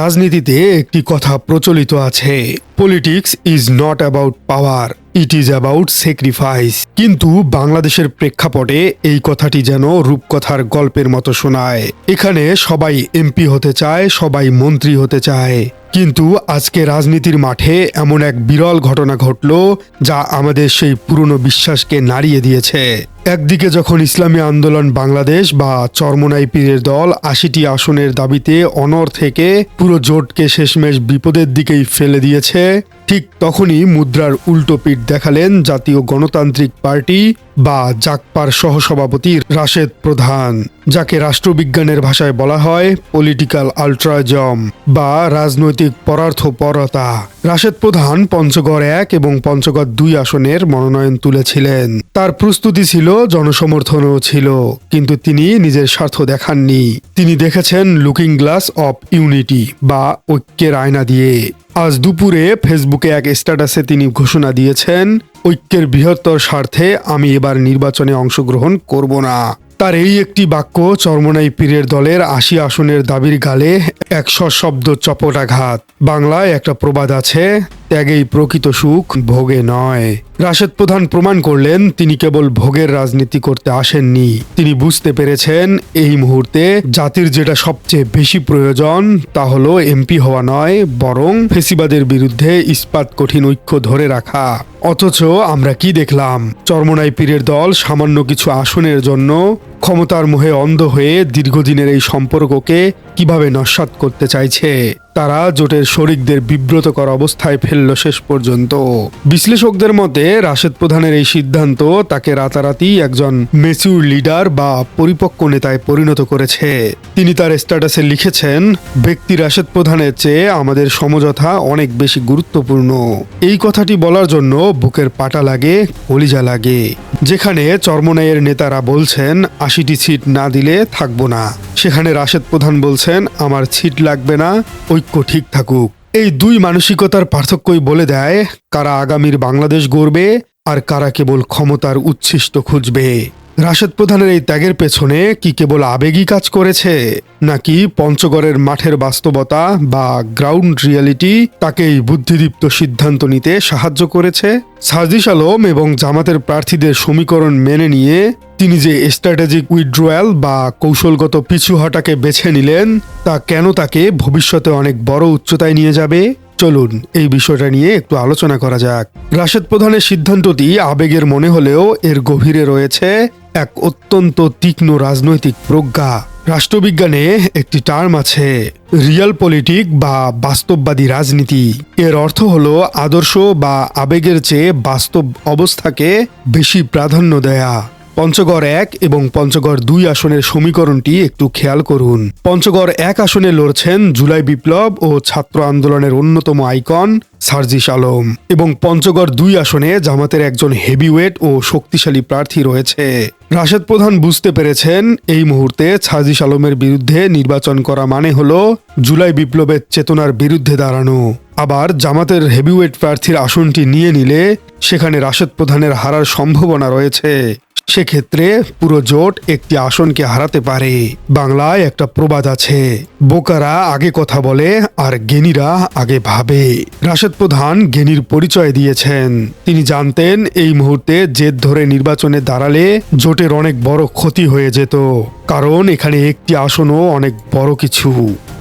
রাজনীতিতে একটি কথা প্রচলিত আছে। Politics is not about power it is about sacrifice কিন্তু বাংলাদেশের প্রেক্ষাপটে এই কথাটি যেন রূপকথার গল্পের মতো শোনায়। এখানে সবাই এমপি হতে চায়, সবাই মন্ত্রী হতে চায়। কিন্তু আজকে রাজনীতির মাঠে এমন এক বিরল ঘটনা ঘটল, যা আমাদের সেই পুরনো বিশ্বাসকে নাড়িয়ে দিয়েছে। একদিকে যখন ইসলামী আন্দোলন বাংলাদেশ বা চরমনাই পীরের দল আশিটি আসনের দাবিতে অনর থেকে পুরো জোটকে শেষমেশ বিপদের দিকেই ফেলে দিয়েছে ঠিক তখনই মুদ্রার উল্টো পিঠ দেখালেন জাতীয় গণতান্ত্রিক পার্টি বা জাকপার সহসভাপতি রাশেদ প্রধান, যাকে রাষ্ট্রবিজ্ঞানের ভাষায় বলা হয় পলিটিক্যাল আল্ট্রাজম বা রাজনৈতিক পরার্থপরতা। রাশেদ প্রধান পঞ্চগড় এক এবং পঞ্চগড় দুই আসনের মনোনয়ন তুলেছিলেন। তার প্রস্তুতি ছিল, জনসমর্থনও ছিল, কিন্তু তিনি নিজের স্বার্থ দেখাননি। তিনি দেখেছেন লুকিং গ্লাস অফ ইউনিটি বা ঐক্যের আয়না দিয়ে। আজ দুপুরে ফেসবুকে এক স্ট্যাটাসে তিনি ঘোষণা দিয়েছেন ঐক্যের বৃহত্তর স্বার্থে আমি এবার নির্বাচনে অংশগ্রহণ করব না। তার এই একটি বাক্য চরমনাই পীরের দলের আশি আসনের দাবির গালে এক সশব্দ চপটাঘাত। বাংলায় একটা প্রবাদ আছে ত্যাগেই প্রকৃত সুখ, ভোগে নয়। রাশেদ প্রধান প্রমাণ করলেন, তিনি কেবল ভোগের রাজনীতি করতে আসেননি। তিনি বুঝতে পেরেছেন, এই মুহূর্তে জাতির যেটা সবচেয়ে বেশি প্রয়োজন, তা হলো এমপি হওয়া নয়, বরং ফেসিবাদের বিরুদ্ধে ইস্পাত কঠিন ঐক্য ধরে রাখা। অথচ আমরা কি দেখলাম? চরমনাই পীরের দল সামান্য কিছু আসনের জন্য ক্ষমতার মোহে অন্ধ হয়ে দীর্ঘদিনের এই সম্পর্ককে কীভাবে নস্বাত করতে চাইছে? তারা জোটের শরিকদের বিব্রত করা অবস্থায় ফেলল শেষ পর্যন্ত। বিশ্লেষকদের মতে, রাশেদ প্রধানের এই সিদ্ধান্ত তাকে রাতারাতি একজন মেচিউর লিডার বা পরিপক্ক নেতায় পরিণত করেছে। তিনি তার স্ট্যাটাসে লিখেছেন, ব্যক্তি রাশেদ প্রধানের চেয়ে আমাদের সমঝোতা অনেক বেশি গুরুত্বপূর্ণ। এই কথাটি বলার জন্য বুকের পাটা লাগে, কলিজা লাগে। যেখানে চর্মনাইয়ের নেতারা বলছেন, আশিটি সিট না দিলে থাকব না। সেখানে রাশেদ প্রধান বলছেন, আমার সিট লাগবে না। ঐক্য ঠিক থাকুক। এই দুই মানসিকতার পার্থক্যই বলে দেয় কারা আগামীর বাংলাদেশ গড়বে আর কারা কেবল ক্ষমতার উচ্ছিষ্ট খুঁজবে। রাশেদ প্রধানের এই ত্যাগের পেছনে কি কেবল আবেগী কাজ করেছে, নাকি পঞ্চগড়ের মাঠের বাস্তবতা বা গ্রাউন্ড রিয়ালিটি তাকে এই বুদ্ধিদীপ্ত সিদ্ধান্ত নিতে সাহায্য করেছে? সাজিস আলম এবং জামাতের প্রার্থীদের সমীকরণ মেনে নিয়ে তিনি যে স্ট্র্যাটেজিক উইথড্রয়াল বা কৌশলগত পিছু হটাকে বেছে নিলেন, তা কেন তাকে ভবিষ্যতে অনেক বড় উচ্চতায় নিয়ে যাবে? চলুন এই বিষয়টা নিয়ে একটু আলোচনা করা যাক। রাশেদ প্রধানের সিদ্ধান্তটি আবেগের মনে হলেও এর গভীরে রয়েছে এক অত্যন্ত তীক্ষ্ণ রাজনৈতিক প্রজ্ঞা। রাষ্ট্রবিজ্ঞানে একটি টার্ম আছে রিয়াল পলিটিক বা বাস্তববাদী রাজনীতি। এর অর্থ হল আদর্শ বা আবেগের চেয়ে বাস্তব অবস্থাকে বেশি প্রাধান্য দেয়া। পঞ্চগড় এক এবং পঞ্চগড় দুই আসনের সমীকরণটি একটু খেয়াল করুন। পঞ্চগড় এক আসনে লড়ছেন জুলাই বিপ্লব ও ছাত্র আন্দোলনের অন্যতম আইকন সার্জিস আলম এবং পঞ্চগড় দুই আসনে জামাতের একজন হেভিওয়েট ও শক্তিশালী প্রার্থী রয়েছে। রাশেদ প্রধান বুঝতে পেরেছেন, এই মুহূর্তে সার্জিস আলমের বিরুদ্ধে নির্বাচন করা মানে হল জুলাই বিপ্লবের চেতনার বিরুদ্ধে দাঁড়ানো। আবার জামাতের হেভিওয়েট প্রার্থীর আসনটি নিয়ে নিলে সেখানে রাশেদ প্রধানের হারার সম্ভাবনা রয়েছে। সেক্ষেত্রে পুরো জোট একটি আসনকে হারাতে পারে। বাংলায় একটা প্রবাদ আছে, বোকারা আগে কথা বলে আর জ্ঞানীরা আগে ভাবে। রাশেদ প্রধান জ্ঞানীর পরিচয় দিয়েছেন। তিনি জানতেন এই মুহূর্তে জেদ ধরে নির্বাচনে দাঁড়ালে জোটের অনেক বড় ক্ষতি হয়ে যেত, কারণ এখানে একটি আসনও অনেক বড় কিছু।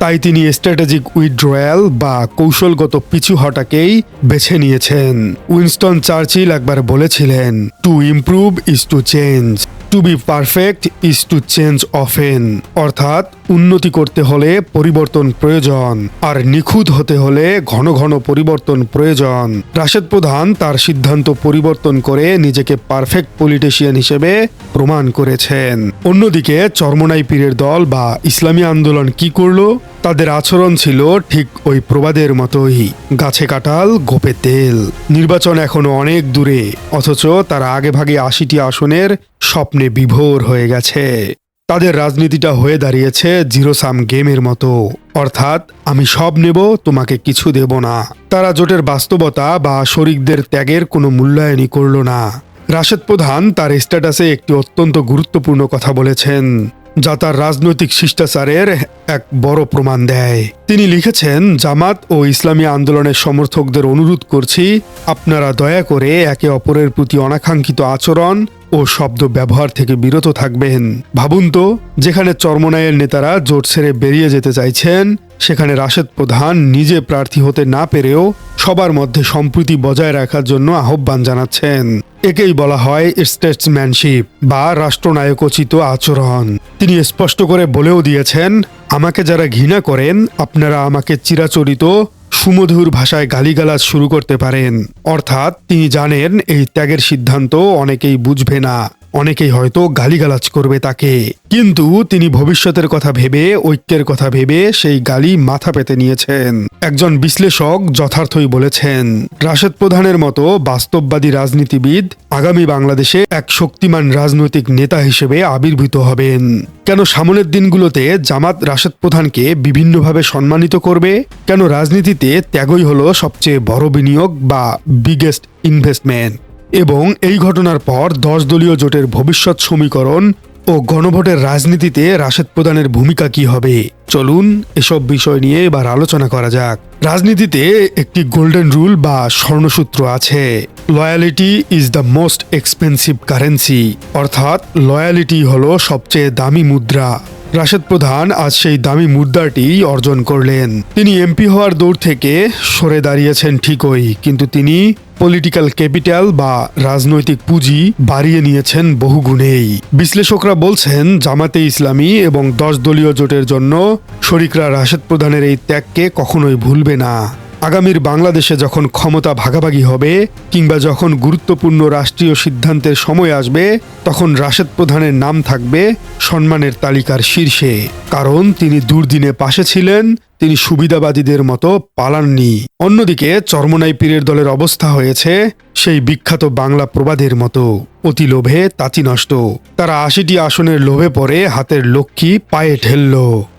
তাই তিনি স্ট্র্যাটেজিক উইথড্রয়াল বা কৌশলগত পিছু হটাকেই বেছে নিয়েছেন। উইনস্টন চার্চিল একবার বলেছিলেন to improve is to change to be perfect is to change often অর্থাৎ উন্নতি করতে হলে পরিবর্তন প্রয়োজন, আর নিখুঁত হতে হলে ঘন ঘন পরিবর্তন প্রয়োজন। রাশেদ প্রধান তার সিদ্ধান্ত পরিবর্তন করে নিজেকে পারফেক্ট পলিটিশিয়ান হিসেবে প্রমাণ করেছেন। অন্যদিকে চরমনাই পীরের দল বা ইসলামী আন্দোলন কি করল? তাদের আচরণ ছিল ঠিক ওই প্রবাদের মতোই। গাছে কাটাল গোপে তেল। নির্বাচন এখনও অনেক দূরে, অথচ তারা আগে ভাগে আশিটি আসনের স্বপ্নে বিভোর হয়ে গেছে। তাদের রাজনীতিটা হয়ে দাঁড়িয়েছে জিরো সাম গেমের মতো। অর্থাৎ, আমি সব নেব, তোমাকে কিছু দেব না। তারা জোটের বাস্তবতা বা শরিকদের ত্যাগের কোনো মূল্যায়নই করল না। রাশেদ প্রধান তার স্ট্যাটাসে একটি অত্যন্ত গুরুত্বপূর্ণ কথা বলেছেন। যা তার রাজনৈতিক শিষ্টাচারের এক বড় প্রমাণ দেয়। তিনি লিখেছেন, জামাত ও ইসলামী আন্দোলনের সমর্থকদের অনুরোধ করছি, আপনারা দয়া করে একে অপরের প্রতি অনাকাঙ্ক্ষিত আচরণ ও শব্দ ব্যবহার থেকে বিরত থাকবেন। ভাবুন তো, যেখানে চরমনায়ের নেতারা জোট ছেড়ে বেরিয়ে যেতে চাইছেন, সেখানে রাশেদ প্রধান নিজে প্রার্থী হতে না পেরেও সবার মধ্যে সম্প্রীতি বজায় রাখার জন্য আহ্বান জানাচ্ছেন। একেই বলা হয় স্টেটসম্যানশিপ বা রাষ্ট্রনায়কোচিত আচরণ। তিনি স্পষ্ট করে বলেও দিয়েছেন, আমাকে যারা ঘৃণা করেন, আপনারা আমাকে চিরাচরিত, সুমধুর ভাষায় গালিগালাজ শুরু করতে পারেন। অর্থাৎ তিনি জানেন, এই ত্যাগের সিদ্ধান্ত অনেকেই বুঝবে না। অনেকেই হয়তো গালিগালাজ করবে তাকে। কিন্তু তিনি ভবিষ্যতের কথা ভেবে, ঐক্যের কথা ভেবে সেই গালি মাথা পেতে নিয়েছেন। একজন বিশ্লেষক যথার্থই বলেছেন, রাশেদ প্রধানের মতো বাস্তববাদী রাজনীতিবিদ আগামী বাংলাদেশে এক শক্তিমান রাজনৈতিক নেতা হিসেবে আবির্ভূত হবেন। কেন সামনের দিনগুলোতে জামাত রাশেদ প্রধানকে বিভিন্নভাবে সম্মানিত করবে? কেন রাজনীতিতে ত্যাগই হলো সবচেয়ে বড় বিনিয়োগ বা বিগেস্ট ইনভেস্টমেন্ট এবং এই ঘটনার পর দশ দলীয় জোটের ভবিষ্যৎ সমীকরণ ও গণভোটের রাজনীতিতে রাশেদ প্রদানের ভূমিকা কি হবে? চলুন এসব বিষয় নিয়ে এবার আলোচনা করা যাক। রাজনীতিতে একটি গোল্ডেন রুল বা স্বর্ণসূত্র আছে। Loyalty is the most expensive currency অর্থাৎ লয়ালিটি হলো সবচেয়ে দামি মুদ্রা। রাশেদ প্রধান আজ সেই দামি মুদ্রাটি অর্জন করলেন। তিনি এমপি হওয়ার দৌড় থেকে সরে দাঁড়িয়েছেন ঠিকই, কিন্তু তিনি পলিটিক্যাল ক্যাপিটাল বা রাজনৈতিক পুঁজি বাড়িয়ে নিয়েছেন বহুগুণেই। বিশ্লেষকরা বলছেন, জামাতে ইসলামী এবং দশ দলীয় জোটের জন্য শরিকরা রাশেদ প্রধানের এই ত্যাগকে কখনোই ভুলবে না। আগামীর বাংলাদেশে যখন ক্ষমতা ভাগাভাগি হবে কিংবা যখন গুরুত্বপূর্ণ রাষ্ট্রীয় সিদ্ধান্তের সময় আসবে, তখন রাশেদ প্রধানের নাম থাকবে সম্মানের তালিকার শীর্ষে। কারণ তিনি দুর্দিনে পাশে ছিলেন তিনি সুবিধাবাদীদের মতো পালাননি। অন্যদিকে চরমনাই পীরের দলের অবস্থা হয়েছে সেই বিখ্যাত বাংলা প্রবাদের মতো। অতি লোভে তাঁতি নষ্ট। তারা আশিটি আসনের লোভে পড়ে হাতের লক্ষ্মী পায়ে ঠেলল।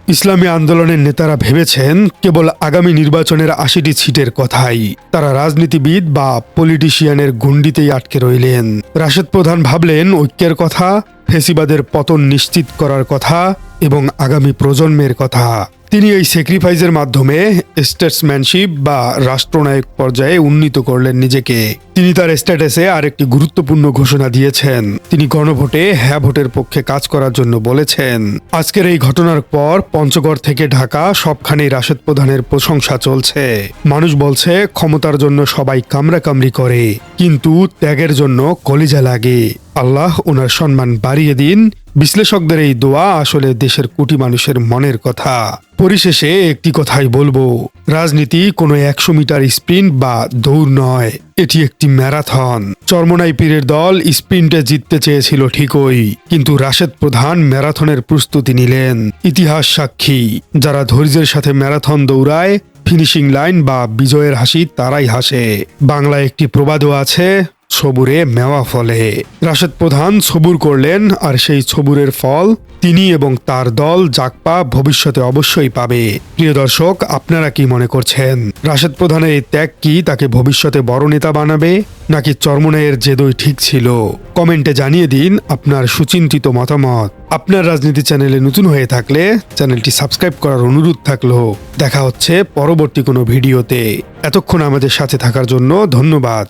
ইসলামী আন্দোলনের নেতারা ভেবেছেন কেবল আগামী নির্বাচনের আশিটি ছিটের কথাই। তারা রাজনীতিবিদ বা পলিটিশিয়ানের গুন্ডিতেই আটকে রইলেন। রাশেদ প্রধান ভাবলেন ঐক্যের কথা, ফেসিবাদের পতন নিশ্চিত করার কথা এবং আগামী প্রজন্মের কথা। তিনি এই স্যাক্রিফাইসের মাধ্যমে স্টেটসম্যানশিপ বা রাষ্ট্রনায়ক পর্যায়ে উন্নীত করলেন নিজেকে। তিনি তার স্ট্যাটাসে আরেকটি গুরুত্বপূর্ণ ঘোষণা দিয়েছেন। তিনি গণভোটে হ্যা ভোটের পক্ষে কাজ করার জন্য বলেছেন। আজকের এই ঘটনার পর পঞ্চগড় থেকে ঢাকা সবখানেই রাশেদ প্রধানের প্রশংসা চলছে। মানুষ বলছে, ক্ষমতার জন্য সবাই কামড়াকামড়ি করে, কিন্তু ত্যাগের জন্য কলিজা লাগে। আল্লাহ ওনার সম্মান বাড়িয়ে দিন বিশ্লেষকদের এই দোয়া আসলে দেশের কোটি মানুষের মনের কথা। পরিশেষে একটি কথাই বলব, রাজনীতি কোনো একশো মিটার স্প্রিন্ট বা দৌড় নয়, এটি একটি ম্যারাথন। চরমনাই পীরের দল স্প্রিন্টে জিততে চেয়েছিল ঠিকই, কিন্তু রাশেদ প্রধান ম্যারাথনের প্রস্তুতি নিলেন। ইতিহাস সাক্ষী, যারা ধৈর্যের সাথে ম্যারাথন দৌড়ায়, ফিনিশিং লাইন বা বিজয়ের হাসি তারাই হাসে। বাংলায় একটি প্রবাদও আছে সবুরে মেওয়া ফলে। রাশেদ প্রধান সবুর করলেন, আর সেই সবুরের ফল তিনি এবং তার দল জাকপা ভবিষ্যতে অবশ্যই পাবে। প্রিয় দর্শক, আপনারা কি মনে করছেন? রাশেদ প্রধানের এই ত্যাগ কি তাকে ভবিষ্যতে বড় নেতা বানাবে, নাকি চরমনাইয়ের জেদই ঠিক ছিল? কমেন্টে জানিয়ে দিন আপনার সুচিন্তিত মতামত। আপনার রাজনীতি চ্যানেলে নতুন হয়ে থাকলে চ্যানেলটি সাবস্ক্রাইব করার অনুরোধ থাকল। দেখা হচ্ছে পরবর্তী কোনো ভিডিওতে। এতক্ষণ আমাদের সাথে থাকার জন্য ধন্যবাদ।